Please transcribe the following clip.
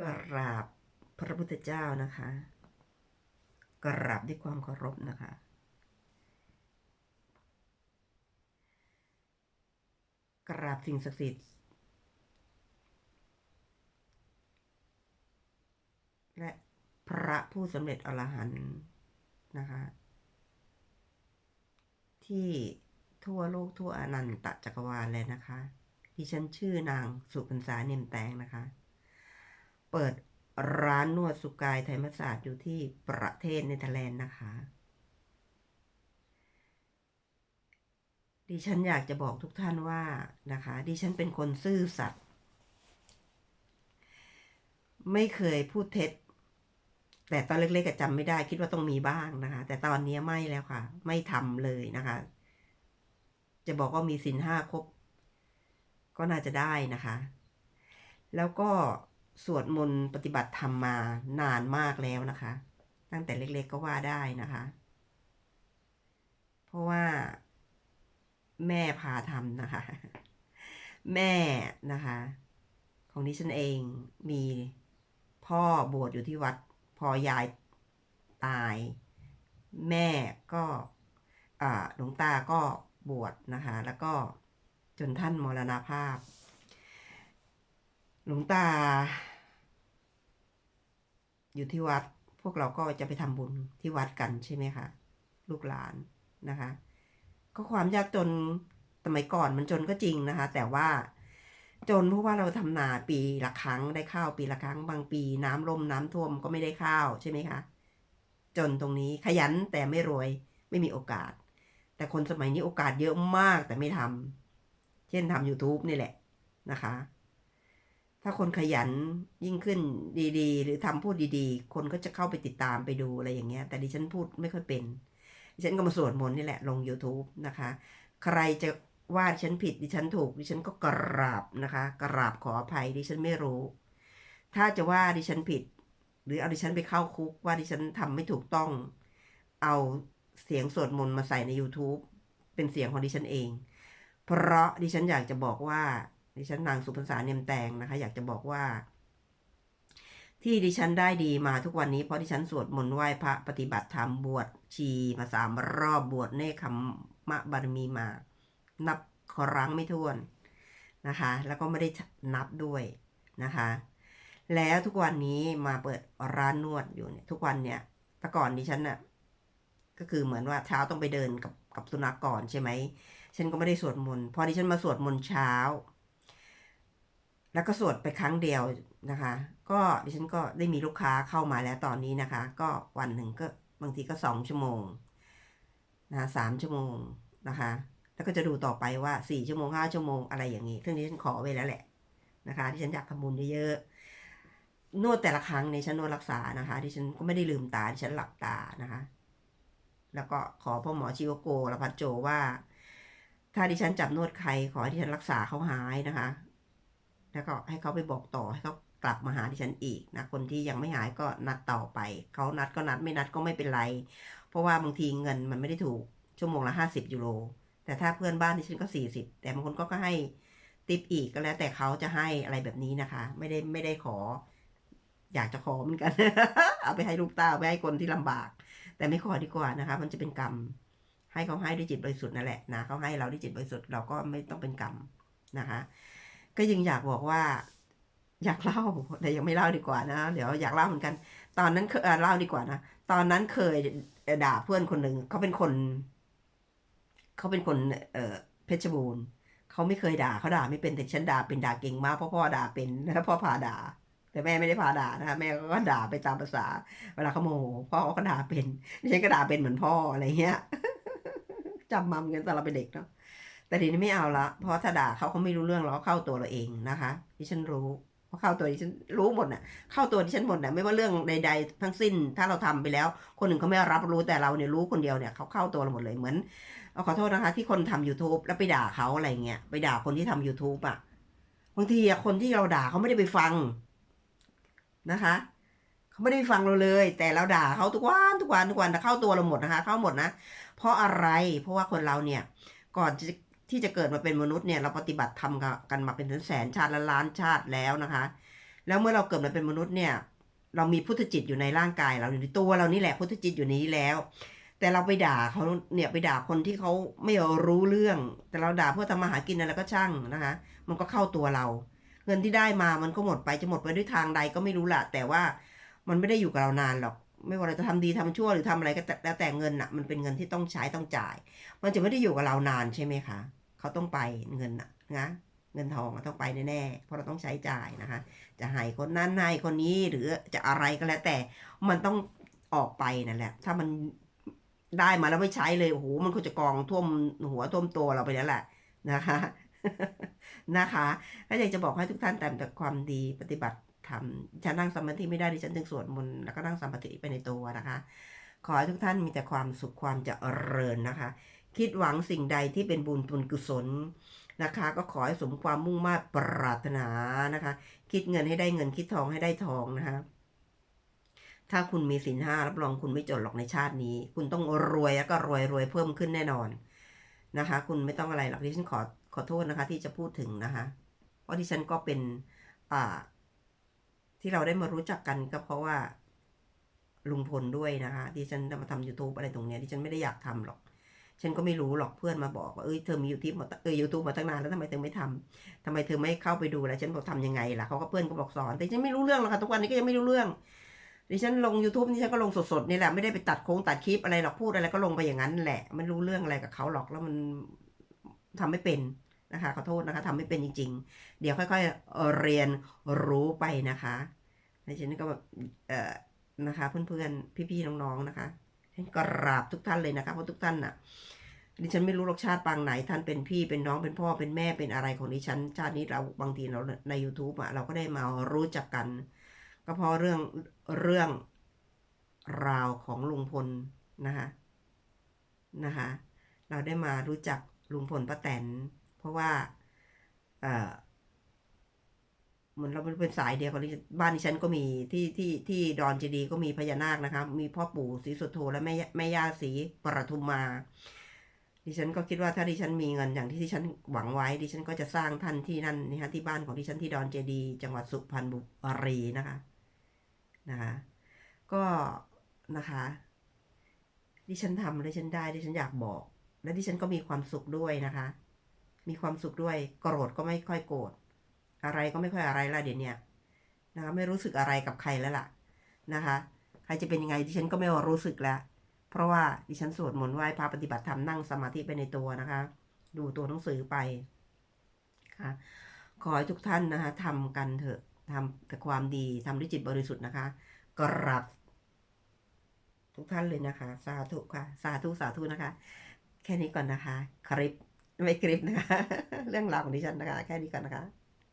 กราบพระพุทธเจ้านะคะ กราบด้วยความเคารพนะคะ กราบสิ่งศักดิ์สิทธิ์ และพระผู้สำเร็จอรหันต์นะคะ ที่ทั่วโลกทั่วอนันตจักรวาลเลยนะคะ ดิฉันชื่อนางสุพรรษาเนียมแตงนะคะ เปิดร้านนวดสุกายไทยมัสสาดอยู่ที่ประเทศเนเธอร์แลนด์นะคะ ดิฉันอยากจะบอกทุกท่านว่านะคะ ดิฉันเป็นคนซื่อสัตย์ไม่เคยพูดเท็จ แต่ตอนเล็กๆก็จำไม่ได้คิดว่าต้องมีบ้างนะคะ แต่ตอนนี้ไม่แล้วค่ะ ไม่ทำเลยนะคะ จะบอกว่ามีสินห้าครบ ก็น่าจะได้นะคะ แล้วก็ สวดมนต์ปฏิบัติธรรมมานานมากแล้วนะคะ ตั้งแต่เล็กๆก็ว่าได้นะคะ เพราะว่า แม่พาทำนะคะ แม่นะคะ ของดิฉันเองมีพ่อบวชอยู่ที่วัดพอยายตาย แม่ก็หลวงตาก็บวชนะคะ แล้วก็จนท่านมรณภาพ หลวงตา อยู่ที่วัด พวกเราก็จะไปทำบุญที่วัดกันใช่ไหมคะ ลูกหลานนะคะ ก็ความยากจนสมัยก่อนมันจนก็จริงนะคะ แต่ว่าจนเพราะว่าเราทำนาปีละครั้งได้ข้าวปีละครั้ง บางปีน้ำล่มน้ำท่วมก็ไม่ได้ข้าวใช่ไหมคะ จนตรงนี้ขยันแต่ไม่รวยไม่มีโอกาส แต่คนสมัยนี้โอกาสเยอะมากแต่ไม่ทำเช่นทำ YouTube นี่แหละนะคะ ถ้าคนขยันยิ่งขึ้นดีๆ หรือทำพูดดีๆ คนก็จะเข้าไปติดตามไปดูอะไรอย่างเงี้ย แต่ดิฉันพูดไม่ค่อยเป็น ดิฉันก็มาสวดมนต์นี่แหละลง YouTube นะคะ ใครจะว่าดิฉันผิดดิฉันถูก ดิฉันก็กราบนะคะ กราบขออภัยดิฉันไม่รู้ ถ้าจะว่าดิฉันผิด หรือเอาดิฉันไปเข้าคุกว่าดิฉันทำไม่ถูกต้อง เอาเสียงสวดมนต์มาใส่ใน YouTube เป็นเสียงของดิฉันเอง เพราะดิฉันอยากจะบอกว่า ดิฉันนางสุพรรษาเนียมแตงนะคะ อยากจะบอกว่า ที่ดิฉันได้ดีมาทุกวันนี้เพราะดิฉันสวดมนต์ไหว้พระปฏิบัติธรรมบวชชีมาสามรอบบวชเนคขมมะบารมีมา นับครั้งไม่ถ้วนนะคะ แล้วก็ไม่ได้นับด้วยนะคะ แล้วทุกวันนี้มาเปิดร้านนวดอยู่เนี่ย ทุกวันเนี่ยแต่ก่อนดิฉันน่ะก็คือเหมือนว่าเช้าต้องไปเดินกับกับสุนัขก่อนใช่ไหมฉันก็ไม่ได้สวดมนต์พอดิฉันมาสวดมนต์เช้า แล้วก็สวดไปครั้งเดียวนะคะ ก็ดิฉันก็ได้มีลูกค้าเข้ามาแล้วตอนนี้นะคะ ก็วันหนึ่งก็บางทีก็สองชั่วโมงนะสามชั่วโมงนะคะ แล้วก็จะดูต่อไปว่าสี่ชั่วโมงห้าชั่วโมงอะไรอย่างนี้ซึ่งดิฉันขอไว้แล้วแหละนะคะ ที่ฉันอยากทำบุญเยอะๆนวดแต่ละครั้งในฉันนวดรักษานะคะที่ฉันก็ไม่ได้ลืมตาที่ฉันหลับตานะคะ แล้วก็ขอพ่อหมอชิวโกรพัฒโจว่า ถ้าดิฉันจับนวดใครขอให้ดิฉันรักษาเขาหายนะคะ แล้วก็ให้เขาไปบอกต่อให้เขากลับมาหาดิฉันอีกนะคนที่ยังไม่หายก็นัดต่อไปเขานัดก็นัดไม่นัดก็ไม่เป็นไร เพราะว่าบางทีเงินมันไม่ได้ถูกชั่วโมงละห้าสิบยูโรแต่ถ้าเพื่อนบ้านดิฉันก็สี่สิบแต่บางคนก็ก็ให้ติปอีกก็แล้วแต่เขาจะให้อะไรแบบนี้นะคะ ไม่ได้ไม่ได้ขอ อยากจะขอเหมือนกัน เอาไปให้ลูกตาเอาไปให้คนที่ลำบาก แต่ไม่ขอดีกว่านะคะ มันจะเป็นกรรม ให้เขาให้ด้วยจิตบริสุทธิ์นั่นแหละนะเขาให้เราด้วยจิตบริสุทธิ์เราก็ไม่ต้องเป็นกรรมนะคะ ก็ยังอยากบอกว่า อยากเล่าแต่ยังไม่เล่าดีกว่านะ เดี๋ยวอยากเล่าเหมือนกัน ตอนนั้นเคยเอ่อเล่าดีกว่านะตอนนั้นเคยด่าเพื่อนคนหนึ่งเขาเป็นคนเขาเป็นคนเอ่อเพชรบูรณ์เขาไม่เคยด่าเขาด่าไม่เป็นแต่ฉันด่าเป็นด่าเก่งมากเพราะพ่อด่าเป็นนะพ่อพาด่า แต่แม่ไม่ได้พาด่านะคะแม่ก็ด่าไปตามภาษา เวลาเขาโมโหพ่อก็ด่าเป็นฉันก็ด่าเป็นเหมือนพ่ออะไรเงี้ยจำมัมกันตอนเราเป็นเด็กเนาะ แต่ทีนี้ไม่เอาละ เพราะถ้าด่าเขาเขาไม่รู้เรื่องเราเข้าตัวเราเองนะคะ ดิฉันรู้เพราะเข้าตัวดิฉันรู้หมดน่ะ เข้าตัวดิฉันหมดน่ะไม่ว่าเรื่องใด ๆ ทั้งสิ้น ถ้าเราทำไปแล้ว คนหนึ่งเขาไม่รับรู้แต่เราเนี่ยรู้คนเดียวเนี่ยเขาเข้าตัวเราหมดเลยเหมือนเอาขอโทษนะคะ ที่คนทำ youtube แล้วไปด่าเขาอะไรเงี้ยไปด่าคนที่ทำ youtube อะบางทีอะคนที่เราด่าเขาไม่ได้ไปฟังนะคะเขาไม่ได้ฟังเราเลย แต่เราด่าเขาทุกวันทุกวันทุกวันแต่เข้าตัวเราหมดนะคะ เข้าหมดนะ เพราะอะไรเพราะว่าคนเราเนี่ยก่อนจะ ที่จะเกิดมาเป็นมนุษย์เนี่ยเราปฏิบัติทำกันมาเป็นแสนชาติและล้านชาติแล้วนะคะ แล้วเมื่อเราเกิดมาเป็นมนุษย์เนี่ย เรามีพุทธจิตอยู่ในร่างกายเราอยู่ในตัวเรานี่แหละพุทธจิตอยู่นี้แล้ว แต่เราไปด่าเขาเนี่ยไปด่าคนที่เขาไม่รู้เรื่อง แต่เราด่าเพื่อทำมาหากินอะไรก็ช่างนะคะ มันก็เข้าตัวเรา เงินที่ได้มามันก็หมดไปจะหมดไปด้วยทางใดก็ไม่รู้ละแต่ว่ามันไม่ได้อยู่กับเรานานหรอกไม่ว่าเราจะทำดีทำชั่วหรือทำอะไรก็แล้วแต่เงินอะมันเป็นเงินที่ต้องใช้ต้องจ่าย มันจะไม่ได้อยู่กับเรานานใช่ไหมคะ เขาต้องไปเงินนะเงินทองต้องไปแน่ๆ เพราะเราต้องใช้จ่ายนะคะ จะให้คนนั้นให้คนนี้หรือจะอะไรก็แล้วแต่ มันต้องออกไปนั่นแหละ ถ้ามันได้มาแล้วไม่ใช้เลย โอ้โห มันก็จะกองท่วมหัวท่วมตัวเราไปแล้วแหละนะคะนะคะก็อยากจะบอกให้ทุกท่านแต่แต่ความดีปฏิบัติธรรมฉันนั่งสมาธิไม่ได้ดิฉันถึงสวดมนต์แล้วก็นั่งสมาธิไปในตัวนะคะ ขอให้ทุกท่านมีแต่ความสุขความเจริญนะคะ คิดหวังสิ่งใดที่เป็นบุญบุญกุศลนะคะ ก็ขอให้สมความมุ่งมา่ปรารถนานะคะ คิดเงินให้ได้เงินคิดทองให้ได้ทองนะคะ ถ้าคุณมีสินห้ารับรองคุณไม่จนหรอกในชาตินี้ คุณต้องรวยแล้วก็รวยรวยเพิ่มขึ้นแน่นอนนะคะ คุณไม่ต้องอะไรหรอกที่ฉันขอขอโทษนะคะ ที่จะพูดถึงนะคะ เพราะที่ฉันก็เป็นอ่าที่เราได้มารู้จักกันก็เพราะว่าลุงพลด้วยนะคะที่ฉันมาทำ youtube อะไรตรงเนี้ยที่ฉันไม่ได้อยากทำหรอก ฉันก็ไม่รู้หรอกเพื่อนมาบอกว่าเอ้ยเธอมียูทูบมาเออยูทูบมาตั้งนานแล้วทำไมเธอไม่ทำทำไมเธอไม่เข้าไปดูแล้วฉันบอกทำยังไงล่ะเขาก็เพื่อนก็บอกสอน แต่ฉันไม่รู้เรื่องหรอกค่ะทุกวันนี้ก็ยังไม่รู้เรื่องดิฉันลง youtube นี่ฉันก็ลงสดๆนี่แหละไม่ได้ไปตัดโค้งตัดคลิปอะไรหรอกพูดอะไรก็ลงไปอย่างนั้นแหละไม่รู้เรื่องอะไรกับเขาหรอกแล้วมันทำไม่เป็นนะคะขอโทษนะคะทำไม่เป็นจริง ๆ เดี๋ยวค่อยๆเรียนรู้ไปนะคะดิฉันก็แบบเอ่อนะคะ เพื่อนๆพี่ๆน้องๆนะคะ ฉันกราบทุกท่านเลยนะคะเพราะทุกท่านน่ะดิฉันไม่รู้รสชาติปางไหนท่านเป็นพี่เป็นน้องเป็นพ่อเป็นแม่เป็นอะไรของดิฉัน ชาตินี้เราบางทีเราใน YouTube อะเราก็ได้มารู้จักกัน ก็เพราะเรื่องเรื่องราวของลุงพลนะคะนะคะเราได้มารู้จักลุงพลป้าแตน เพราะว่าเออ มือนเราเป็นสายเดียวกันบ้านดิฉันก็มีที่ที่ที่ดอนเจดีย์ก็มีพญานาคนะคะ มีพ่อปู่ศรีสุโธและแม่แม่ย่าศรีปรทุมมาดิฉันก็คิดว่าถ้าดิฉันมีเงินอย่างที่ดิฉันหวังไว้ ดิฉันก็จะสร้างท่านที่นั่นนี่ฮะที่บ้านของดิฉันที่ดอนเจดีย์จังหวัดสุพรรณบุรีนะคะนะคะก็นะคะดิฉันทำดิฉันได้ดิฉันอยากบอก และดิฉันก็มีความสุขด้วยนะคะ มีความสุขด้วยโกรธก็ไม่ค่อยโกรธ อะไรก็ไม่ค่อยอะไรละเดี๋ยวนี้นะคะไม่รู้สึกอะไรกับใครแล้วล่ะนะคะใครจะเป็นยังไงดิฉันก็ไม่รู้สึกแล้ว เพราะว่าดิฉันสวดมนต์ไหว้พระปฏิบัติธรรมนั่งสมาธิไปในตัวนะคะ ดูตัวหนังสือไปค่ะขอให้ทุกท่านนะคะทำกันเถอะทำแต่ความดีทำด้วยจิตบริสุทธิ์นะคะ กรับ ทุกท่านเลยนะคะ สาธุค่ะ สาธุสาธุนะคะ แค่นี้ก่อนนะคะ คลิปไม่คลิปนะคะ เรื่องราวของดิฉันนะคะ แค่นี้ก่อนนะคะ